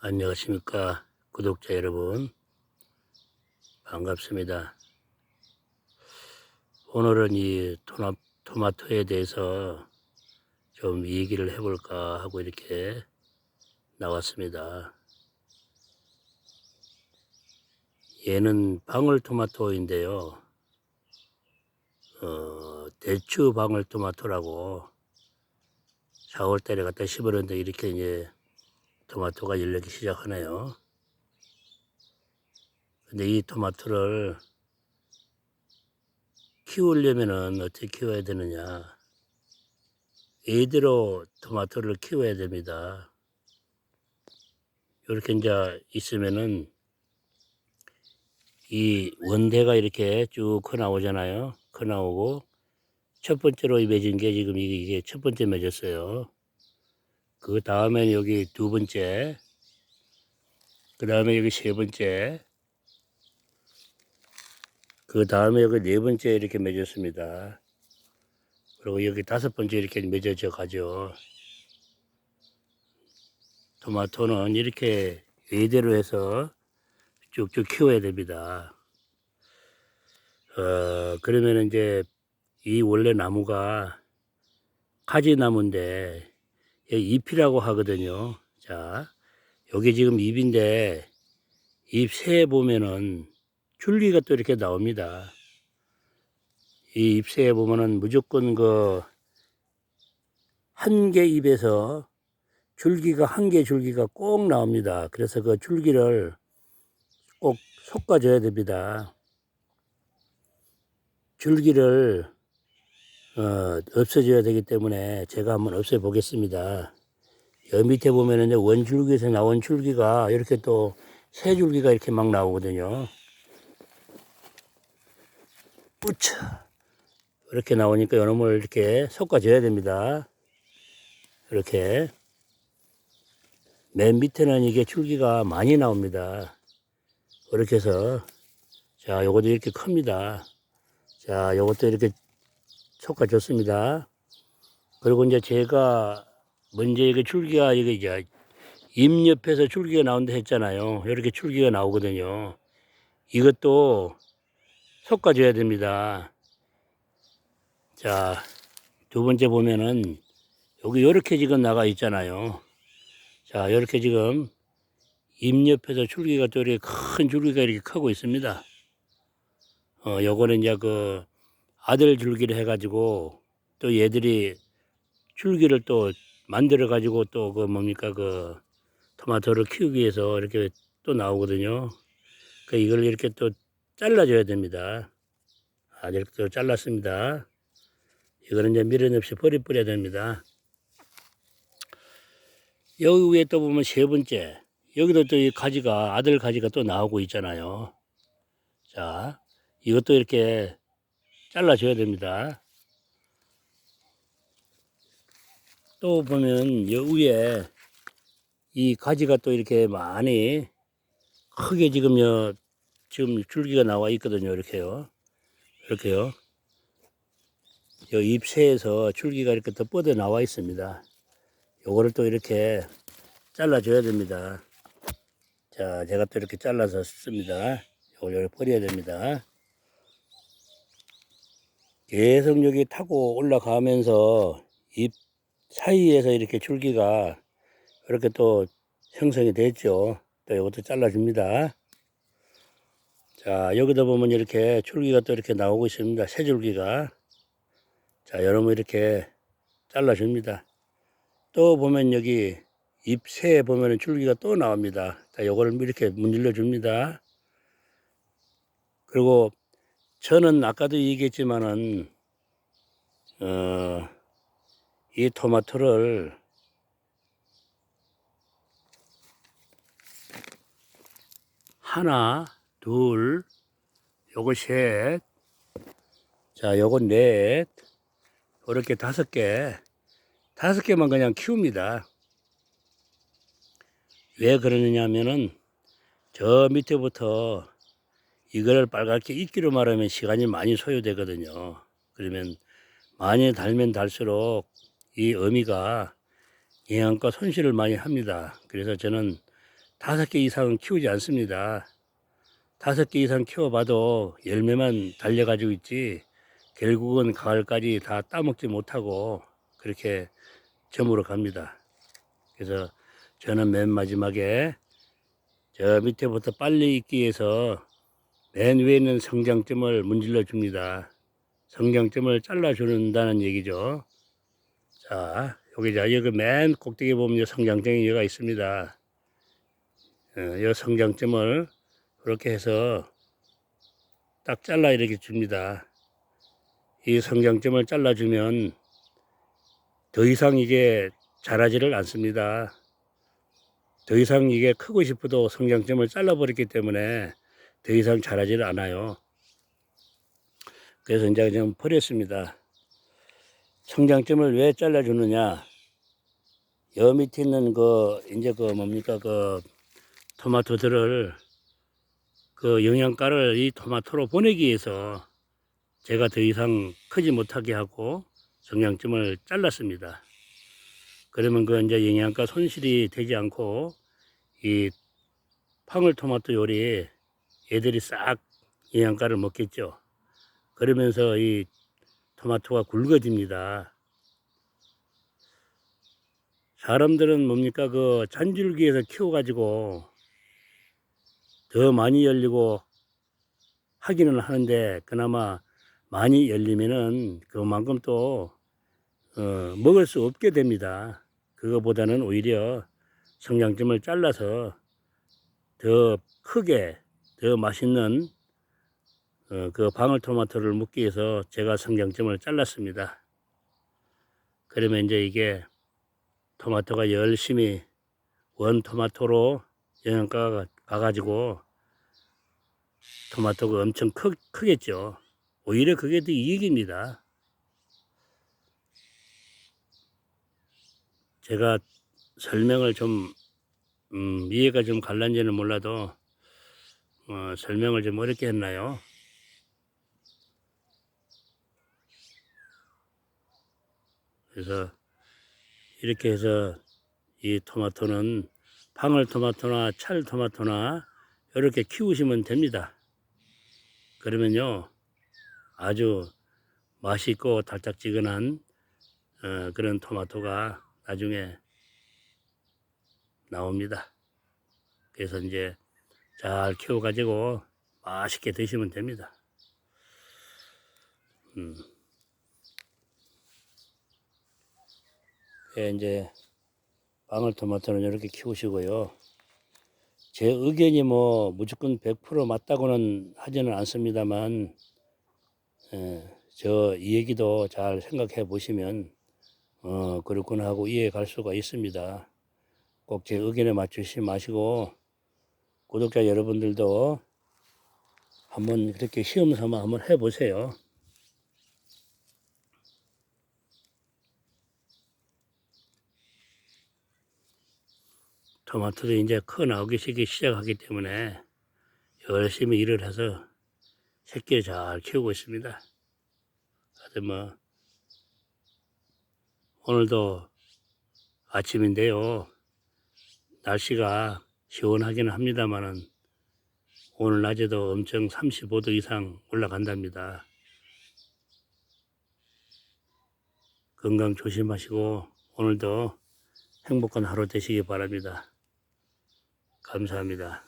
안녕하십니까 구독자 여러분. 반갑습니다. 오늘은 이 토마, 토마토에 대해서 좀 얘기를 해볼까 하고 이렇게 나왔습니다. 얘는 방울토마토인데요. 어, 대추 방울토마토라고 4월달에 갖다 심었는데 이렇게 이제 토마토가 열리기 시작하네요. 근데 이 토마토를 키우려면은 어떻게 키워야 되느냐. 이대로 토마토를 키워야 됩니다. 이렇게 이제 있으면은 이 원대가 이렇게 쭉 커 나오잖아요. 커 나오고 첫 번째로 맺은 게 지금 이게 첫 번째 맺었어요. 그 다음에 여기 두 번째, 그 다음에 여기 세 번째, 그 다음에 여기 네 번째 이렇게 맺었습니다. 그리고 여기 다섯 번째 이렇게 맺어져 가죠. 토마토는 이렇게 이대로 해서 쭉쭉 키워야 됩니다. 어, 그러면 이제 이 원래 나무가 가지나무인데 잎이라고 하거든요. 자, 여기 지금 잎인데 잎 새에 보면은 줄기가 또 이렇게 나옵니다. 이 잎새에 보면은 무조건 그 한 개 잎에서 줄기가 한 개 줄기가 꼭 나옵니다. 그래서 그 줄기를 꼭 솎아줘야 됩니다. 줄기를 어, 없어져야 되기 때문에 제가 한번 없애 보겠습니다. 여 밑에 보면은 원줄기에서 나온 줄기가 이렇게 또새 줄기가 이렇게 막 나오거든요. 뿌차 이렇게 나오니까 이놈을 이렇게 솎아줘야 됩니다. 이렇게 맨 밑에는 이게 줄기가 많이 나옵니다. 이렇게 해서 자 요것도 이렇게 큽니다. 자 요것도 이렇게 솎아줬습니다. 그리고 이제 제가 먼저 이게 줄기가 이게 이제 잎 옆에서 줄기가 나온다 했잖아요. 이렇게 줄기가 나오거든요. 이것도 솎아줘야 됩니다. 자, 두 번째 보면은 여기 이렇게 지금 나가 있잖아요. 자, 이렇게 지금 잎 옆에서 줄기가 또 이렇게 큰 줄기가 이렇게 크고 있습니다. 어, 요거는 이제 그 아들 줄기를 해가지고 또 얘들이 줄기를 또 만들어 가지고 또 그 뭡니까 그 토마토를 키우기 위해서 이렇게 또 나오거든요. 그 이걸 이렇게 또 잘라줘야 됩니다. 아, 이렇게 또 잘랐습니다. 이거는 이제 미련 없이 버리 뿌려야 됩니다. 여기 위에 또 보면 세 번째 여기도 또 이 가지가 아들 가지가 또 나오고 있잖아요. 자, 이것도 이렇게 잘라줘야 됩니다. 또 보면 여 위에 이 가지가 또 이렇게 많이 크게 지금 요 지금 줄기가 나와 있거든요. 이렇게요. 이렇게요. 요 잎새에서 줄기가 이렇게 더 뻗어 나와 있습니다. 요거를 또 이렇게 잘라줘야 됩니다. 자, 제가 또 이렇게 잘라서 씁니다. 요걸 여기 버려야 됩니다. 계속 여기 타고 올라가면서 잎 사이에서 이렇게 줄기가 이렇게 또 형성이 됐죠. 또 이것도 잘라줍니다. 자, 여기다 보면 이렇게 줄기가 또 이렇게 나오고 있습니다. 새 줄기가. 자, 여러분 이렇게 잘라줍니다. 또 보면 여기 잎새에 보면 줄기가 또 나옵니다. 자, 요거를 이렇게 문질러 줍니다. 그리고 저는 아까도 얘기했지만은, 어, 이 토마토를 하나, 둘, 요거 셋, 자, 요거 넷, 이렇게 다섯 개, 다섯 개만 그냥 키웁니다. 왜 그러느냐 하면은 저 밑에부터 이걸 빨갛게 익기로 말하면 시간이 많이 소요되거든요. 그러면 많이 달면 달수록 이 어미가 영양가 손실을 많이 합니다. 그래서 저는 다섯 개 이상은 키우지 않습니다. 다섯 개 이상 키워봐도 열매만 달려가지고 있지 결국은 가을까지 다 따먹지 못하고 그렇게 저물어 갑니다. 그래서 저는 맨 마지막에 저 밑에부터 빨리 익기 위해서 맨 위에 있는 성장점을 문질러 줍니다. 성장점을 잘라준다는 얘기죠. 자, 여기 자, 여기 맨 꼭대기 보면 성장점이 여기가 있습니다. 어, 이 성장점을 그렇게 해서 딱 잘라 이렇게 줍니다. 이 성장점을 잘라주면 더 이상 이게 자라지를 않습니다. 더 이상 이게 크고 싶어도 성장점을 잘라버렸기 때문에 더 이상 자라지를 않아요. 그래서 이제 좀 버렸습니다. 성장점을 왜 잘라주느냐? 여 밑에 있는 그, 이제 그 뭡니까, 그 토마토들을 그 영양가를 이 토마토로 보내기 위해서 제가 더 이상 크지 못하게 하고 성장점을 잘랐습니다. 그러면 그 이제 영양가 손실이 되지 않고 이 방울토마토 요리 얘들이 싹 영양가를 먹겠죠. 그러면서 이 토마토가 굵어집니다. 사람들은 뭡니까 그 잔줄기에서 키워가지고 더 많이 열리고 하기는 하는데 그나마 많이 열리면은 그만큼 또 어, 먹을 수 없게 됩니다. 그거보다는 오히려 성장점을 잘라서 더 크게 더 맛있는 어, 그 방울토마토를 먹기 위해서 제가 성장점을 잘랐습니다. 그러면 이제 이게 토마토가 열심히 원 토마토로 영양가가 가가지고 토마토가 엄청 크, 크겠죠. 오히려 그게 더 이익입니다. 제가 설명을 좀 음, 이해가 좀 갈란지는 몰라도 어, 설명을 좀 어렵게 했나요? 그래서 이렇게 해서 이 토마토는 방울 토마토나 찰 토마토나 이렇게 키우시면 됩니다. 그러면요 아주 맛있고 달짝지근한 어, 그런 토마토가 나중에 나옵니다. 그래서 이제 잘 키워가지고 맛있게 드시면 됩니다. 음. 예, 이제 방울토마토는 이렇게 키우시고요. 제 의견이 뭐 무조건 100% 맞다고는 하지는 않습니다만, 예, 저이 얘기도 잘 생각해 보시면, 어, 그렇구나 하고 이해해 갈 수가 있습니다. 꼭 제 의견에 맞추시 마시고, 구독자 여러분들도 한번 그렇게 시험 삼아 한번 해 보세요. 토마토도 이제 커 나오기 시작하기 때문에 열심히 일을 해서 새끼를 잘 키우고 있습니다. 하여튼 뭐 오늘도 아침인데요. 날씨가 시원하기는 합니다만은 오늘 낮에도 엄청 35도 이상 올라간답니다. 건강 조심하시고 오늘도 행복한 하루 되시기 바랍니다. 감사합니다.